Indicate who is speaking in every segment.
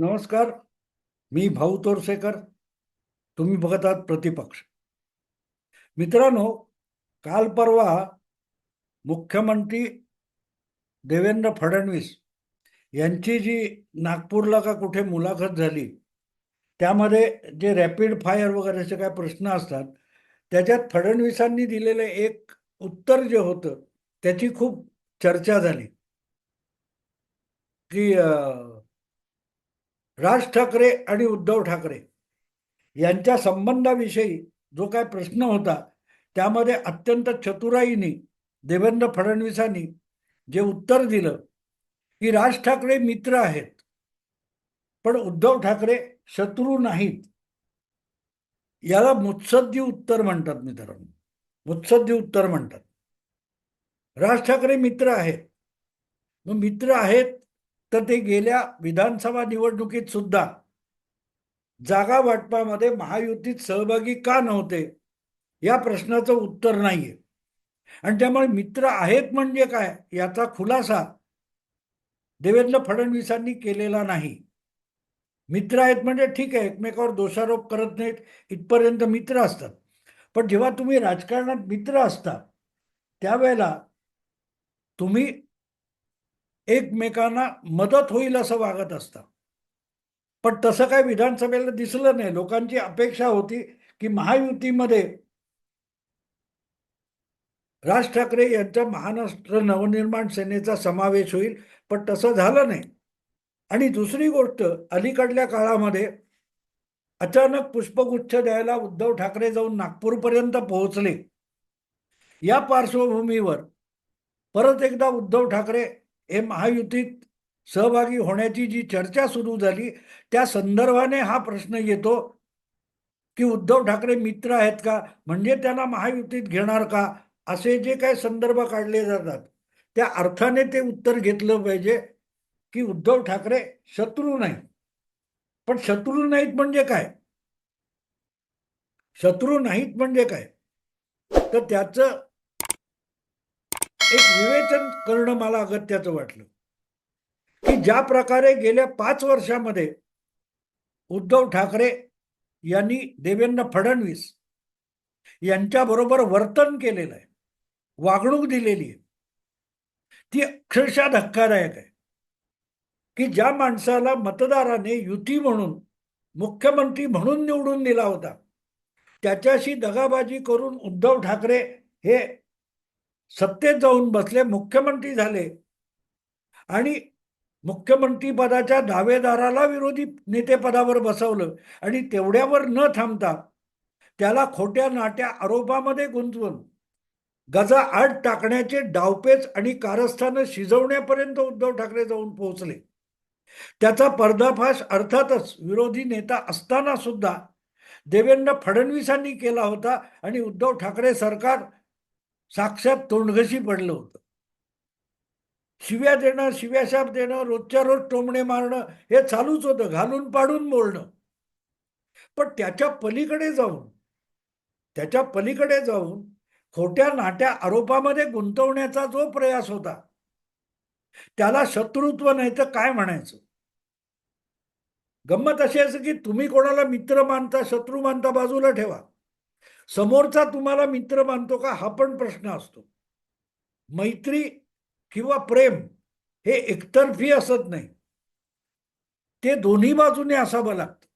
Speaker 1: नमस्कार. मी भाऊ तोरसेकर. तुम्ही बघत आहात प्रतिपक्ष. मित्रांनो काल परवा मुख्यमंत्री देवेंद्र फडणवीस यांची जी नागपूरला का कुठे मुलाखत झाली त्यामध्ये जे रॅपिड फायर वगैरेचे काय प्रश्न असतात त्याच्यात फडणवीसांनी दिलेलं एक उत्तर जे होतं त्याची खूप चर्चा झाली. की आ, राज ठाकरे आणि उद्धव ठाकरे यांच्या संबंधाविषयी जो काय प्रश्न होता त्यामध्ये अत्यंत चतुराईने देवेंद्र फडणवीसांनी जे उत्तर दिलं की राज ठाकरे मित्र आहेत पण उद्धव ठाकरे शत्रू नाहीत. याला मुत्सद्दी उत्तर म्हणतात मित्रांनो. मुत्सद्दी उत्तर म्हणतात. राज ठाकरे मित्र आहेत. मग मित्र आहेत तर ते गेल्या विधानसभा निवडणुकीत सुद्धा जागा वाटपामध्ये महायुतीत सहभागी का नव्हते या प्रश्नाचं उत्तर नाहीये. आणि त्यामुळे मित्र आहेत म्हणजे काय याचा खुलासा देवेंद्र फडणवीसांनी केलेला नाही. मित्र आहेत म्हणजे ठीक आहे एकमेकावर दोषारोप करत नाहीत इथपर्यंत मित्र असतात. पण जेव्हा तुम्ही राजकारणात मित्र असता त्यावेळेला तुम्ही एकमेकांना मदत होईल असं वागत असतं पण तसं काय विधानसभेला दिसलं नाही. लोकांची अपेक्षा होती की महायुतीमध्ये राज ठाकरे यांच्या महाराष्ट्र नवनिर्माण सेनेचा समावेश होईल पण तसं झालं नाही. आणि दुसरी गोष्ट अलीकडल्या काळामध्ये अचानक पुष्पगुच्छ द्यायला उद्धव ठाकरे जाऊन नागपूरपर्यंत पोहोचले. या पार्श्वभूमीवर परत एकदा उद्धव ठाकरे हे महायुतीत सहभागी होण्याची जी चर्चा सुरू झाली त्या संदर्भाने हा प्रश्न येतो की उद्धव ठाकरे मित्र आहेत का? म्हणजे त्यांना महायुतीत घेणार का? असे जे काही संदर्भ काढले जातात त्या अर्थाने ते उत्तर घेतलं पाहिजे की उद्धव ठाकरे शत्रू नाही पण शत्रू नाहीत म्हणजे काय? शत्रू नाहीत म्हणजे काय? तर त्याचं एक विवेचन करणं मला अगत्याचं वाटलं. की ज्या प्रकारे गेल्या पाच वर्षामध्ये उद्धव ठाकरे यांनी देवेंद्र फडणवीस यांच्याबरोबर वर्तन केलेलं आहे वागणूक दिलेली आहे ती अक्षरशः धक्कादायक आहे. की ज्या माणसाला मतदाराने युती म्हणून मुख्यमंत्री म्हणून निवडून दिला होता त्याच्याशी दगाबाजी करून उद्धव ठाकरे हे सत्तेत जाऊन बसले मुख्यमंत्री झाले. आणि मुख्यमंत्री पदाच्या दावेदाराला विरोधी नेतेपदावर बसवलं. आणि तेवढ्यावर न थांबता त्याला खोट्या नाट्या आरोपामध्ये गुंतवून गजा आड टाकण्याचे डावपेच आणि कारस्थानं शिजवण्यापर्यंत उद्धव ठाकरे जाऊन पोहोचले. त्याचा पर्दाफाश अर्थातच विरोधी नेता असताना सुद्धा देवेंद्र फडणवीसांनी केला होता आणि उद्धव ठाकरे सरकार साक्षात तोंडघशी पडलं होतं. शिव्या देणं शिव्याशाप देणं रोजच्या रोज टोमणे मारणं हे चालूच होतं घालून पाडून बोलणं पण त्याच्या पलीकडे जाऊन त्याच्या पलीकडे जाऊन खोट्या नाट्या आरोपामध्ये गुंतवण्याचा जो प्रयास होता त्याला शत्रुत्व नाही तर काय म्हणायचं? गंमत अशी असं की तुम्ही कोणाला मित्र मानता शत्रू मानता बाजूला ठेवा. समोरचा तुम्हाला मित्र मानतो का? हा पण प्रश्न असतो. मैत्री किंवा प्रेम हे एकतर्फी असत नाही. ते दोन्ही बाजूने असावं लागतं.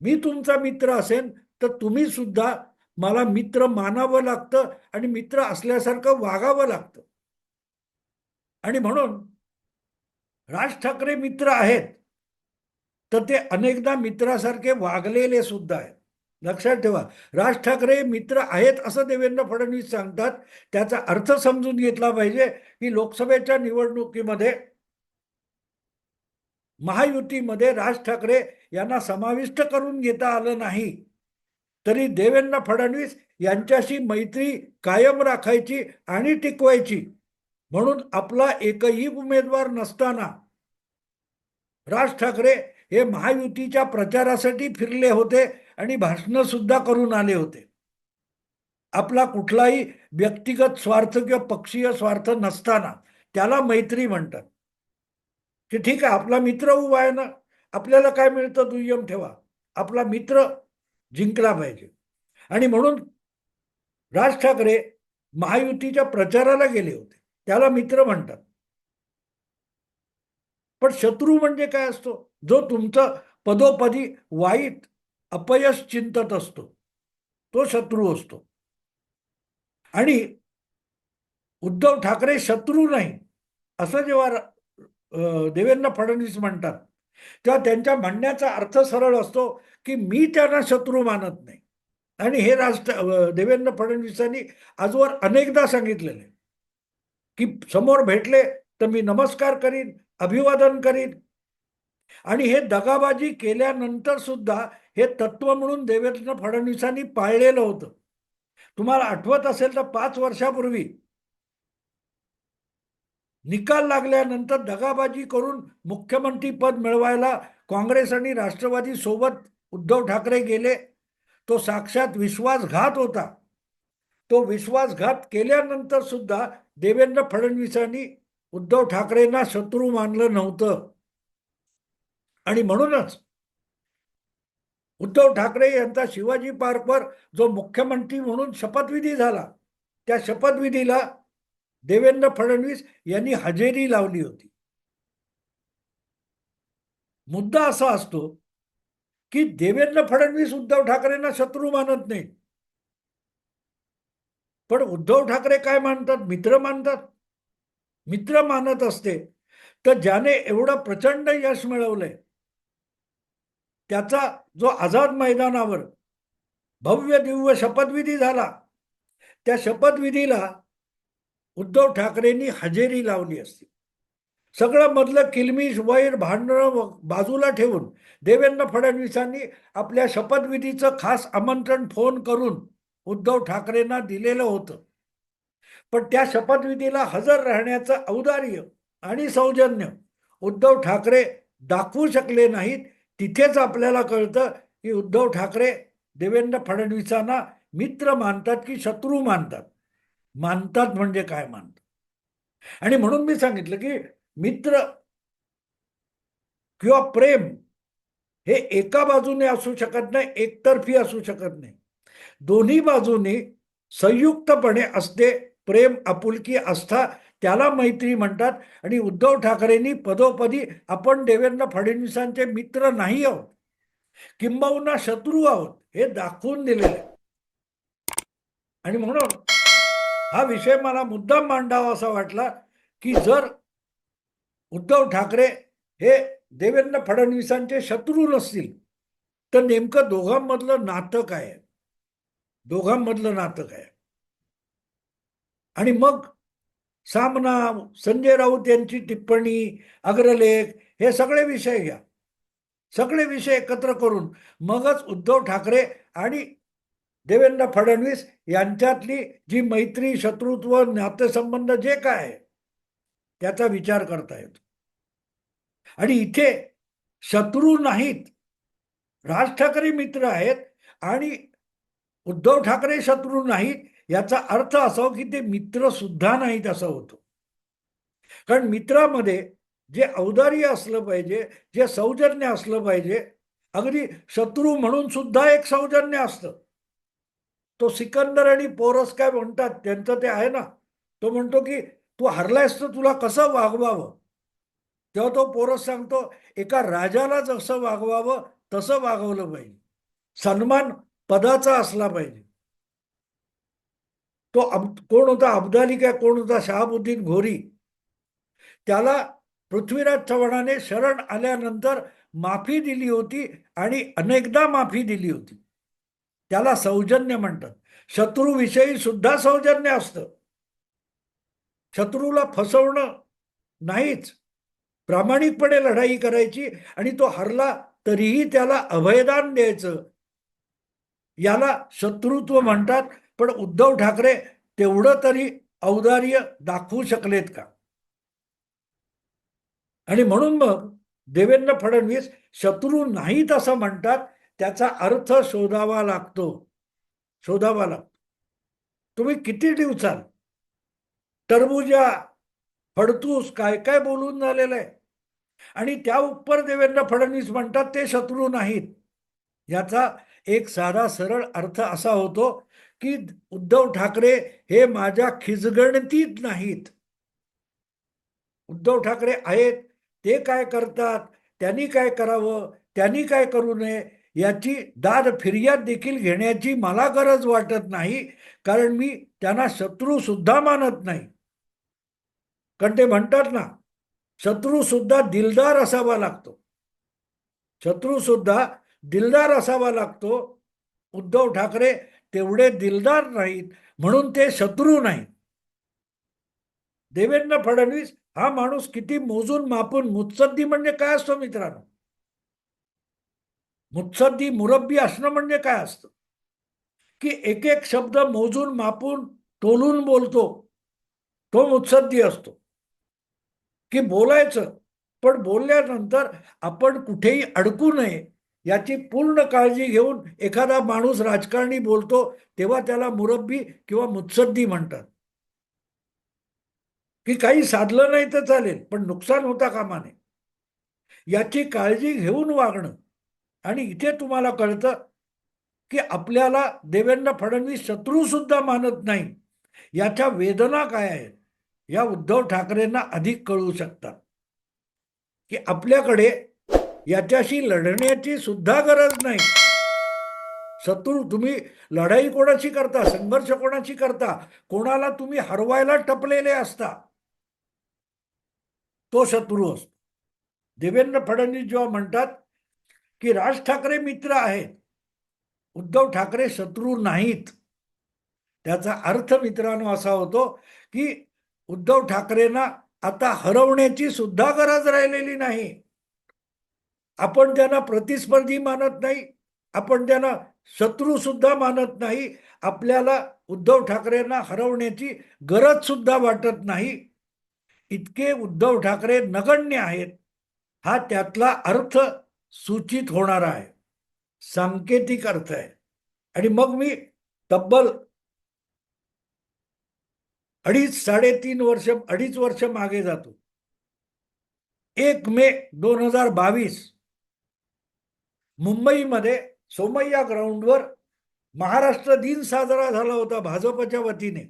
Speaker 1: मी तुमचा मित्र असेन तर तुम्ही सुद्धा मला मित्र मानावं लागतं आणि मित्र असल्यासारखं वागावं लागतं. आणि म्हणून राज ठाकरे मित्र आहेत तर ते अनेकदा मित्रासारखे वागलेले सुद्धा आहेत. लक्षात ठेवा. राज ठाकरे मित्र आहेत असं देवेंद्र फडणवीस सांगतात. त्याचा अर्थ समजून घेतला पाहिजे की लोकसभेच्या निवडणुकीमध्ये महायुतीमध्ये राज ठाकरे यांना समाविष्ट करून घेता आलं नाही. तरी देवेंद्र फडणवीस यांच्याशी मैत्री कायम राखायची आणि टिकवायची. म्हणून आपला एकही उमेदवार नसताना राज ठाकरे हे महायुतीच्या प्रचारासाठी फिरले होते. आणि भाषणं सुद्धा करून आले होते. आपला कुठलाही व्यक्तिगत स्वार्थ किंवा पक्षीय स्वार्थ नसताना त्याला मैत्री म्हणतात. की ठीक आहे आपला मित्र उभा आहे ना आपल्याला काय मिळतं दुय्यम ठेवा. आपला मित्र जिंकला पाहिजे. आणि म्हणून राज ठाकरे महायुतीच्या प्रचाराला गेले होते. त्याला मित्र म्हणतात. पण शत्रू म्हणजे काय असतो? जो तुमचं पदोपदी वाईट अपयश चिंतत असतो. तो शत्रू असतो. आणि उद्धव ठाकरे शत्रू नाही असं जेव्हा देवेंद्र फडणवीस म्हणतात तेव्हा त्यांच्या म्हणण्याचा अर्थ सरळ असतो की मी त्यांना शत्रू मानत नाही. आणि हे राष्ट्र देवेंद्र फडणवीसांनी आजवर अनेकदा सांगितलेलं आहे. की समोर भेटले तर मी नमस्कार करीन अभिवादन करीन. आणि हे दगाबाजी केल्यानंतर सुद्धा हे तत्व म्हणून देवेंद्र फडणवीसांनी पाळलेलं होतं. तुम्हाला आठवत असेल तर पाच वर्षापूर्वी निकाल लागल्यानंतर दगाबाजी करून मुख्यमंत्री पद मिळवायला काँग्रेस आणि राष्ट्रवादी सोबत उद्धव ठाकरे गेले. तो साक्षात विश्वासघात होता. तो विश्वासघात केल्यानंतर सुद्धा देवेंद्र फडणवीसांनी उद्धव ठाकरेंना शत्रू मानलं नव्हतं. आणि म्हणूनच उद्धव ठाकरे यांचा शिवाजी पार्कवर जो मुख्यमंत्री म्हणून शपथविधी झाला त्या शपथविधीला देवेंद्र फडणवीस यांनी हजेरी लावली होती. मुद्दा असा असतो की देवेंद्र फडणवीस उद्धव ठाकरेंना शत्रू मानत नाही. पण उद्धव ठाकरे काय मानतात? मित्र मानतात. मित्र मानत असते. तर ज्याने एवढं प्रचंड यश मिळवलंय त्याचा जो आझाद मैदानावर भव्य दिव्य शपथविधी झाला त्या शपथविधीला उद्धव ठाकरेंनी हजेरी लावली असती. सगळं मधलं किलमिश वैर भांडणं बाजूला ठेवून देवेंद्र फडणवीसांनी आपल्या शपथविधीचं खास आमंत्रण फोन करून उद्धव ठाकरेंना दिलेलं होतं. पण त्या शपथविधीला हजर राहण्याचं औदार्य आणि सौजन्य उद्धव ठाकरे दाखवू शकले नाहीत तिथेच आपल्याला कळतं की उद्धव ठाकरे देवेंद्र फडणवीसांना मित्र मानतात की शत्रू मानतात. मानतात म्हणजे काय मानतात? आणि म्हणून मी सांगितलं की मित्र किंवा प्रेम हे एका बाजूने असू शकत नाही एकतर्फी असू शकत नाही. दोन्ही बाजूनी संयुक्तपणे असते प्रेम आपुलकी आस्था त्याला मैत्री म्हणतात आणि उद्धव ठाकरेंनी पदोपदी आपण देवेंद्र फडणवीसांचे मित्र नाही आहोत किंबहुना शत्रू आहोत हे दाखवून दिलेले आहे. आणि म्हणून हा विषय मला मुद्दाम मांडावा असा वाटला की जर उद्धव ठाकरे हे देवेंद्र फडणवीसांचे शत्रू नसतील तर नेमकं दोघांमधलं नातं काय आहे दोघांमधलं नातं काय आहे? आणि मग सामना संजय राऊत यांची टिप्पणी अग्रलेख हे सगळे विषय घ्या. सगळे विषय एकत्र करून मगच उद्धव ठाकरे आणि देवेंद्र फडणवीस यांच्यातली जी मैत्री शत्रुत्व नातेसंबंध जे काय आहे त्याचा विचार करता येतो. आणि इथे शत्रू नाहीत राज ठाकरे मित्र आहेत आणि उद्धव ठाकरे शत्रू नाहीत याचा अर्थ असा हो की ते मित्र सुद्धा नाहीत असा होतो. कारण मित्रामध्ये जे औदार्य असलं पाहिजे जे सौजन्य असलं पाहिजे अगदी शत्रू म्हणून सुद्धा एक सौजन्य असतं. तो सिकंदर आणि पोरस काय म्हणतात त्यांचं ते आहे ना तो म्हणतो की तू हरलायस तर तुला कसं वागवावं? तेव्हा तो पोरस सांगतो एका राजाला जसं वागवावं तसं वागवलं पाहिजे. सन्मान पदाचा असला पाहिजे. तो अब कोण होता अब्दाली काय कोण होता शहाबुद्दीन घोरी? त्याला पृथ्वीराज चव्हाणाने शरण आल्यानंतर माफी दिली होती आणि अनेकदा माफी दिली होती. त्याला सौजन्य म्हणतात. शत्रूविषयी सुद्धा सौजन्य असतं. शत्रूला फसवणं नाहीच. प्रामाणिकपणे लढाई करायची आणि तो हरला तरीही त्याला अभयदान द्यायचं. याला शत्रुत्व म्हणतात. पण उद्धव ठाकरे तेवढं तरी औदार्य दाखवू शकलेत का? आणि म्हणून मग देवेंद्र फडणवीस शत्रू नाहीत असं म्हणतात त्याचा अर्थ शोधावा लागतो. शोधावा लागतो. तुम्ही किती दिवसात टरबुजा फडतूस काय काय बोलून झालेलं आहे? आणि त्या उपर देवेंद्र फडणवीस म्हणतात ते शत्रू नाहीत. याचा एक साधा सरळ अर्थ असा होतो की उद्धव ठाकरे हे माझ्या खिजगणतीत नाहीत. उद्धव ठाकरे आहेत ते काय करतात त्यांनी काय करावं त्यांनी काय करू नये याची दाद फिर्याद देखील घेण्याची मला गरज वाटत नाही कारण मी त्यांना शत्रू सुद्धा मानत नाही. कारण ते म्हणतात ना शत्रू सुद्धा दिलदार असावा लागतो. शत्रू सुद्धा दिलदार असावा लागतो. उद्धव ठाकरे तेवढे दिलदार नाहीत म्हणून ते शत्रू नाहीत. देवेंद्र फडणवीस हा माणूस किती मोजून मापून मुत्सद्दी म्हणजे काय असतो मित्रांनो? मुत्सद्दी मुरब्बी असणं म्हणजे काय असतं? की एक एक शब्द मोजून मापून तोलून बोलतो तो मुत्सद्दी असतो. की बोलायचं पण बोलल्यानंतर आपण कुठेही अडकू नये याची पूर्ण काळजी घेऊन एखादा माणूस राजकारणी बोलतो तेव्हा त्याला मुरब्बी किंवा मुत्सद्दी म्हणतात. की काही साधलं नाही तर चालेल पण नुकसान होता कामा नये. याची काळजी घेऊन वागणं. आणि इथे तुम्हाला कळतं की आपल्याला देवेंद्र फडणवीस शत्रू सुद्धा मानत नाही. याच्या वेदना काय आहेत? या उद्धव ठाकरेंना अधिक कळू शकतात. की आपल्याकडे याच्याशी लढण्याची सुद्धा गरज नाही. शत्रू तुम्ही लढाई कोणाची करता? संघर्ष कोणाची करता? कोणाला तुम्ही हरवायला टपलेले असता? तो शत्रू असतो. देवेंद्र फडणवीस जेव्हा म्हणतात की राज ठाकरे मित्र आहेत. उद्धव ठाकरे शत्रू नाहीत. त्याचा अर्थ मित्रांनो असा होतो की उद्धव ठाकरेंना आता हरवण्याची सुद्धा गरज राहिलेली नाही. आपण त्यांना प्रतिस्पर्धी मानत नाही आपण त्यांना शत्रू सुद्धा मानत नाही आपल्याला उद्धव ठाकरेंना हरवण्याची गरज सुद्धा वाटत नाही इतके उद्धव ठाकरे नगण्य आहेत. हा त्यातला अर्थ सूचित होणारा आहे. सांकेतिक अर्थ आहे. आणि मग मी तब्बल अडीच साडेतीन वर्ष अडीच वर्ष मागे जातो. एक मे दोन हजार बावीस मुंबईमध्ये सोमय्या ग्राउंडवर महाराष्ट्र दिन साजरा झाला होता भाजपच्या वतीने.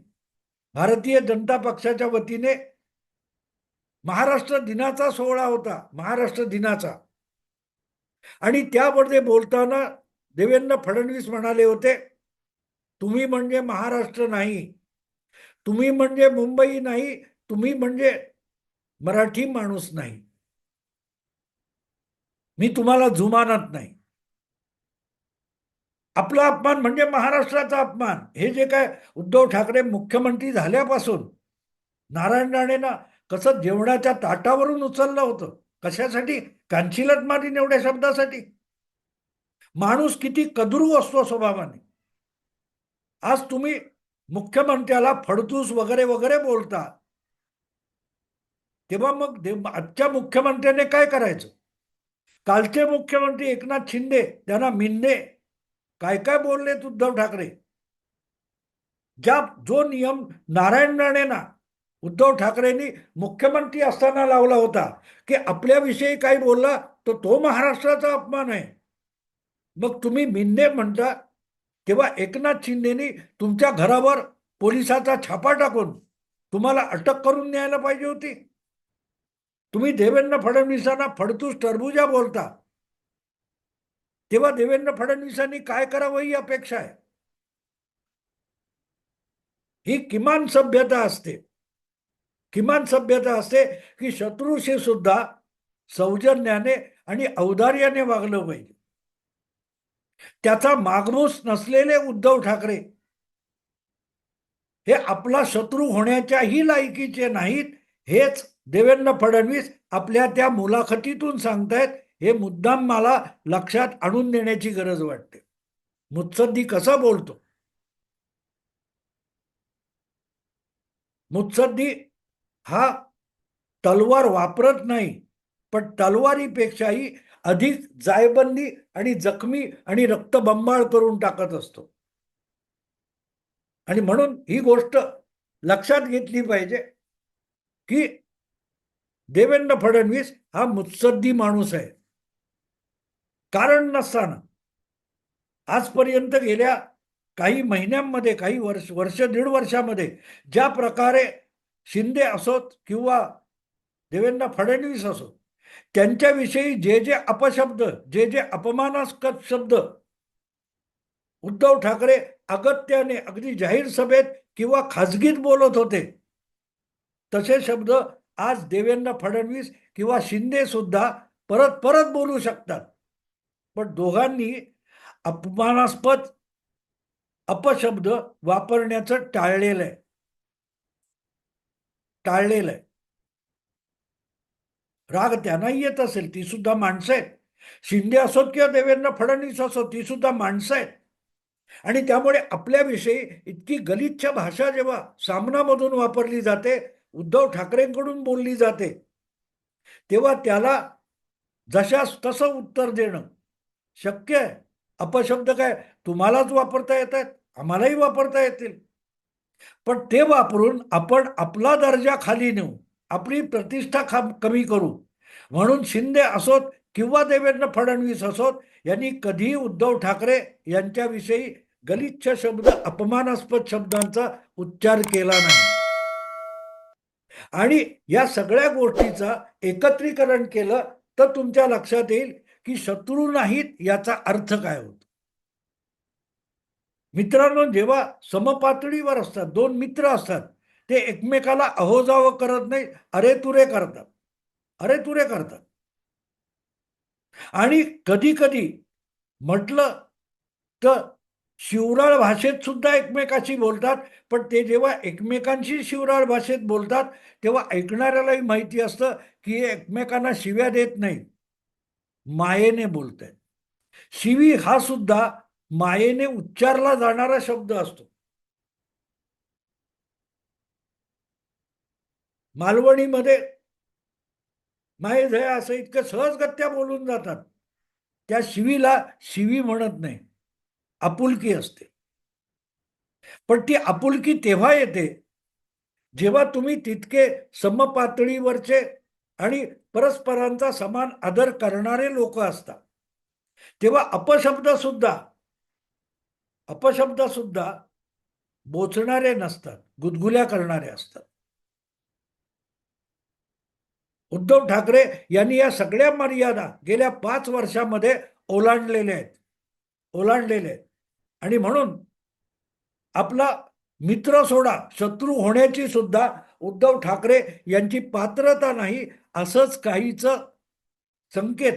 Speaker 1: भारतीय जनता पक्षाच्या वतीने महाराष्ट्र दिनाचा सोहळा होता महाराष्ट्र दिनाचा. आणि त्यामध्ये बोलताना देवेंद्र फडणवीस म्हणाले होते तुम्ही म्हणजे महाराष्ट्र नाही तुम्ही म्हणजे मुंबई नाही तुम्ही म्हणजे मराठी माणूस नाही. मी तुम्हाला जुमानत नाही. आपला अपमान म्हणजे महाराष्ट्राचा अपमान. हे जे काय उद्धव ठाकरे मुख्यमंत्री झाल्यापासून नारायण राणेंना कसं जेवणाच्या ताटावरून उचललं होतं? कशासाठी? कांचिलत मारीन एवढ्या शब्दासाठी. माणूस किती कदरू असतो स्वभावाने. आज तुम्ही मुख्यमंत्र्याला फडतूस वगैरे वगैरे बोलता. तेव्हा मग आजच्या मुख्यमंत्र्याने काय करायचं? कालचे मुख्यमंत्री एकनाथ शिंदे त्यांना मिंदे काय काय बोललेत उद्धव ठाकरे? ज्या जो नियम नारायण राणेना उद्धव ठाकरेंनी मुख्यमंत्री असताना लावला होता की आपल्याविषयी काही बोलला तर तो महाराष्ट्राचा अपमान आहे. मग तुम्ही मिन्ने म्हणता तेव्हा एकनाथ शिंदेनी तुमच्या घरावर पोलिसाचा छापा टाकून तुम्हाला अटक करून न्यायला पाहिजे होती. तुम्ही देवेंद्र फडणवीसांना फडतूस टरबुजा बोलता. तेव्हा देवेंद्र फडणवीसांनी काय करावं ही अपेक्षा आहे? ही किमान सभ्यता असते. किमान सभ्यता असते की शत्रूशी सुद्धा सौजन्याने आणि औदार्याने वागलं पाहिजे. त्याचा मागमूस नसलेले उद्धव ठाकरे हे आपला शत्रू होण्याच्याही लायकीचे नाहीत हेच देवेंद्र फडणवीस आपल्या त्या मुलाखतीतून सांगतायत. हे मुद्दाम मला लक्षात आणून देण्याची गरज वाटते. मुत्सद्दी कसा बोलतो? मुत्सद्दी हा तलवार वापरत नाही पण तलवारीपेक्षाही अधिक जायबंदी आणि जखमी आणि रक्तबंबाळ करून टाकत असतो. आणि म्हणून ही गोष्ट लक्षात घेतली पाहिजे की देवेंद्र फडणवीस हा मुत्सद्दी माणूस आहे. कारण नसताना. आजपर्यंत गेल्या काही महिन्यांमध्ये काही वर्ष वर्ष दीड वर्षामध्ये ज्या प्रकारे शिंदे असोत किंवा देवेंद्र फडणवीस असोत त्यांच्याविषयी जे जे अपशब्द जे जे अपमानास्पद शब्द उद्धव ठाकरे अगत्याने अगदी जाहीर सभेत किंवा खाजगीत बोलत होते तसे शब्द आज देवेंद्र फडणवीस किंवा शिंदे सुद्धा परत परत बोलू शकतात. पण दोघांनी अपमानास्पद अपशब्द वापरण्याचं टाळलेलं आहे. टाळलेलं आहे. राग त्यांनाही येत असेल ती सुद्धा माणसं आहेत. शिंदे असोत किंवा देवेंद्र फडणवीस असो ती सुद्धा माणसं आहेत. आणि त्यामुळे आपल्याविषयी इतकी गलिच्छ भाषा जेव्हा सामनामधून वापरली जाते उद्धव ठाकरेंकडून बोलली जाते तेव्हा त्याला जशास तसं उत्तर देणं शक्य आहे. अपशब्द काय? तुम्हालाच वापरता येत आहेत आम्हालाही वापरता येतील. पण ते वापरून आपण आपला दर्जा खाली नेऊ आपली प्रतिष्ठा खा कमी करू. म्हणून शिंदे असोत किंवा देवेंद्र फडणवीस असोत यांनी कधीही उद्धव ठाकरे यांच्याविषयी गलिच्छ शब्द अपमानास्पद शब्दांचा उच्चार केला नाही. आणि या सगळ्या गोष्टीचा एकत्रीकरण केलं तर तुमच्या लक्षात येईल की शत्रू नाहीत याचा अर्थ काय होतो? मित्रांनो जेव्हा समपातळीवर असतात दोन मित्र असतात ते एकमेकाला अहोजावं करत नाही अरे तुरे करतात. अरे तुरे करतात. आणि कधी कधी म्हटलं तर शिवराळ भाषेत सुद्धा एकमेकाशी बोलतात पण ते जेव्हा एकमेकांशी शिवराळ भाषेत बोलतात तेव्हा ऐकणाऱ्यालाही माहिती असतं की हे एकमेकांना शिव्या देत नाहीत. मायेने बोलत आहेत शिवी हा सुद्धा मायेने उच्चारला जाणारा शब्द असतो. मालवणीमध्ये माये जया असं इतकं सहजगत्या बोलून जातात. त्या शिवीला शिवी म्हणत नाही. आपुलकी असते. पण ती आपुलकी तेव्हा येते जेव्हा तुम्ही तितके समपातळीवरचे आणि परस्परांचा समान आदर करणारे लोक असतात. तेव्हा अपशब्द सुद्धा अपशब्द सुद्धा बोचणारे नसतात गुदगुल्या करणारे असतात. उद्धव ठाकरे यांनी या सगळ्या मर्यादा गेल्या पाच वर्षामध्ये ओलांडलेल्या आहेत. ओलांडलेले आहेत. आणि म्हणून आपला मित्र सोडा शत्रू होण्याची सुद्धा उद्धव ठाकरे यांची पात्रता नाही असंच काहीच संकेत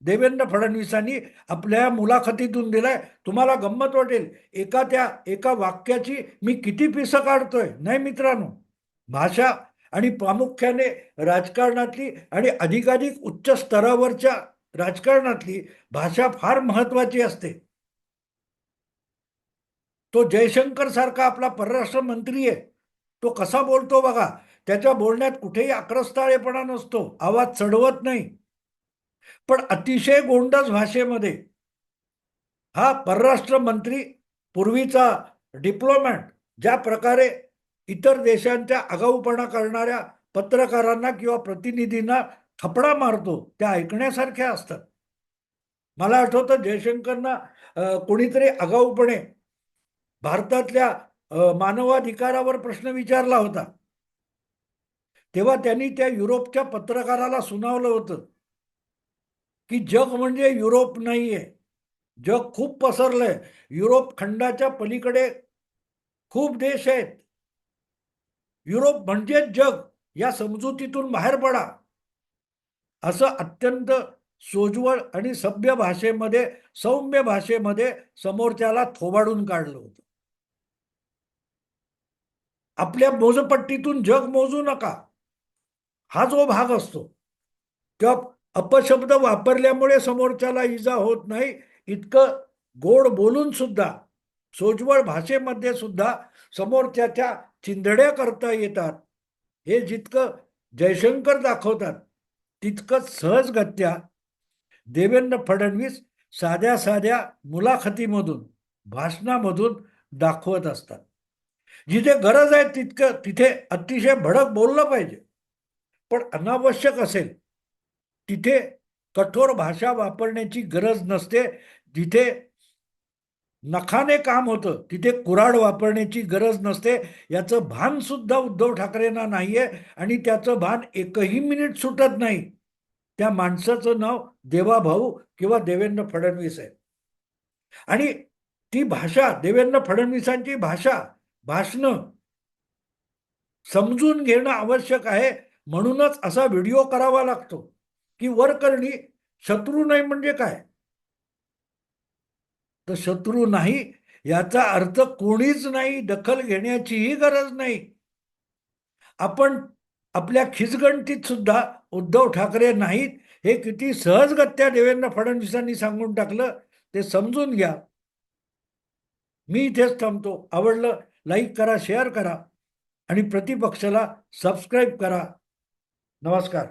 Speaker 1: देवेंद्र फडणवीसांनी आपल्या मुलाखतीतून दिलाय. तुम्हाला गंमत वाटेल एका त्या एका वाक्याची मी किती पिसं काढतोय नाही मित्रांनो? भाषा आणि प्रामुख्याने राजकारणातली आणि अधिकाधिक उच्च स्तरावरच्या राजकारणातली भाषा फार महत्वाची असते. तो जयशंकर सारखा आपला परराष्ट्र मंत्री आहे. तो कसा बोलतो बघा त्याच्या बोलण्यात कुठेही आक्रस्ताळेपणा नसतो आवाज चढवत नाही. पण अतिशय गोंडस भाषेमध्ये हा परराष्ट्र मंत्री पूर्वीचा डिप्लोमॅट ज्या प्रकारे इतर देशांच्या आगाऊपणा करणाऱ्या पत्रकारांना किंवा प्रतिनिधींना थपडा मारतो त्या ऐकण्यासारख्या असतात. मला आठवतं जयशंकरना कोणीतरी आगाऊपणे भारतातल्या मानवाधिकारावर प्रश्न विचारला होता. तेव्हा त्यांनी त्या युरोपच्या पत्रकाराला सुनावलं होतं की जग म्हणजे युरोप नाहीये. जग खूप पसरलंय. युरोप खंडाच्या पलीकडे खूप देश आहेत. युरोप म्हणजेच जग. या समजुतीतून बाहेर पडा. असं अत्यंत सोज्वळ आणि सभ्य भाषेमध्ये सौम्य भाषेमध्ये समोरच्याला थोबाडून काढलं होतं. आपल्या मोजपट्टीतून जग मोजू नका. हा जो भाग असतो किंवा अपशब्द वापरल्यामुळे समोरच्याला इजा होत नाही इतकं गोड बोलून सुद्धा सोज्वळ भाषेमध्ये सुद्धा समोरच्याच्या चिंधड्या करता येतात. हे जितकं जयशंकर दाखवतात तितकंच सहजगत्या देवेंद्र फडणवीस साध्या साध्या मुलाखतीमधून भाषणामधून दाखवत असतात. जिथे गरज आहे तितकं तिथे अतिशय भडक बोललं पाहिजे. पण अनावश्यक असेल तिथे कठोर भाषा वापरण्याची गरज नसते. जिथे नखाने काम होतं तिथे कुराड वापरण्याची गरज नसते. याचं भान सुद्धा उद्धव ठाकरेंना नाहीये आणि त्याचं भान एकही मिनिट सुटत नाही. त्या माणसाचं नाव देवाभाऊ किंवा देवेंद्र फडणवीस आहे. आणि ती भाषा देवेंद्र फडणवीसांची भाषा भाषणं समजून घेणं आवश्यक आहे. म्हणूनच असा व्हिडिओ करावा लागतो. की वरकरणी शत्रू नाही म्हणजे काय? तर शत्रू नाही याचा अर्थ कोणीच नाही दखल घेण्याचीही गरज नाही. आपण आपल्या खिचगणतीत सुद्धा उद्धव ठाकरे नाहीत हे किती सहजगत्या देवेंद्र फडणवीसांनी सांगून टाकलं ते समजून घ्या. मी इथेच थांबतो. आवडलं लाईक करा शेअर करा आणि प्रतिपक्षाला सबस्क्राईब करा. नमस्कार.